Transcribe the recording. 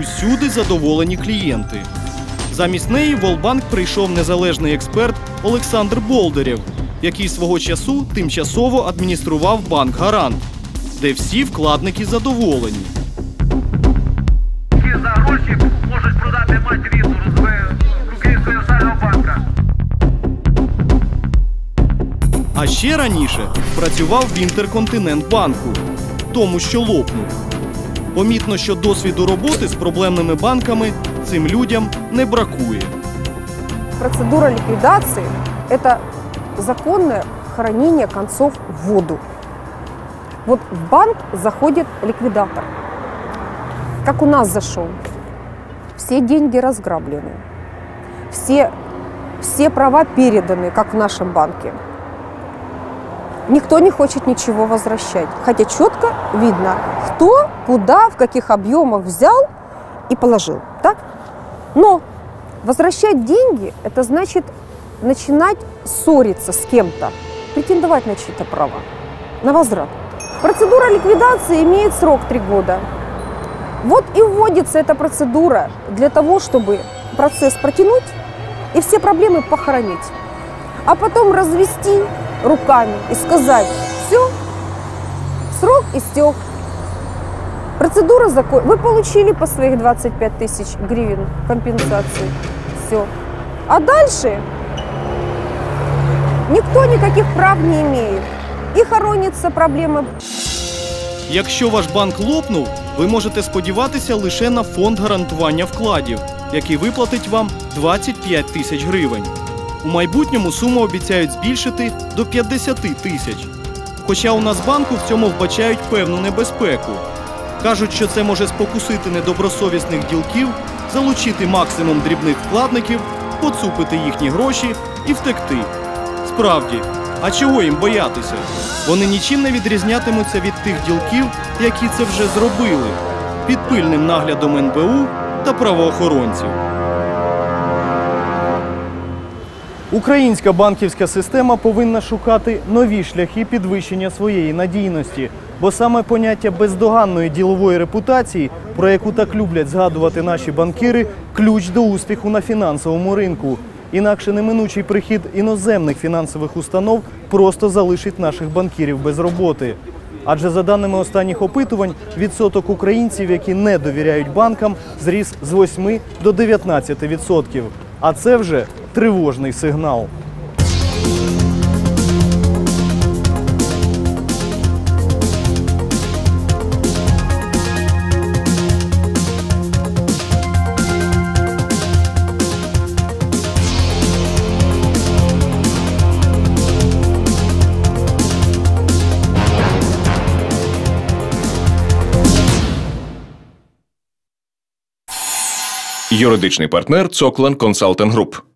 усюди задоволені клієнти. Замість неї в Олбанк прийшов незалежний експерт Олександр Болдерєв, який свого часу тимчасово адміністрував банк Гарант, де всі вкладники задоволені. За гроші можуть продати рідну з Українського національного банка. А ще раніше працював в Інтерконтинентбанку, тому що лопнув. Помітно, що досвіду роботи з проблемними банками цим людям не бракує. Процедура ликвидации – это законное хранение концов в воду. Вот в банк заходит ликвидатор. Как у нас зашел. Все деньги разграблены. Все, все права переданы, как в нашем банке. Никто не хочет ничего возвращать. Хотя четко видно, кто, куда, в каких объемах взял и положил. Так? Но возвращать деньги – это значит начинать ссориться с кем-то, претендовать на чьи-то права, на возврат. Процедура ликвидации имеет срок три года. Вот и вводится эта процедура для того, чтобы процесс протянуть и все проблемы похоронить. А потом развести руками и сказать, все, срок истек. Процедура закон. Вы получили по своих 25 тысяч гривен компенсации. Все. А дальше никто никаких прав не имеет. И хоронится проблема Якщо ваш банк лопнув, ви можете сподіватися лише на фонд гарантування вкладів, який виплатить вам 25 тисяч гривень. У майбутньому суму обіцяють збільшити до 50 тисяч. Хоча у Нацбанку в цьому вбачають певну небезпеку. Кажуть, що це може спокусити недобросовісних ділків, залучити максимум дрібних вкладників, поцупити їхні гроші і втекти. Справді, а чого їм боятися? Вони нічим не відрізнятимуться від тих ділків, які це вже зробили, під пильним наглядом НБУ та правоохоронців. Українська банківська система повинна шукати нові шляхи підвищення своєї надійності, бо саме поняття бездоганної ділової репутації, про яку так люблять згадувати наші банкіри, ключ до успіху на фінансовому ринку. Інакше неминучий прихід іноземних фінансових установ просто залишить наших банкірів без роботи. Адже за даними останніх опитувань, відсоток українців, які не довіряють банкам, зріс з 8 до 19 відсотків. А це вже тривожний сигнал. Юридичний партнер Цоклан Консалтинг Груп.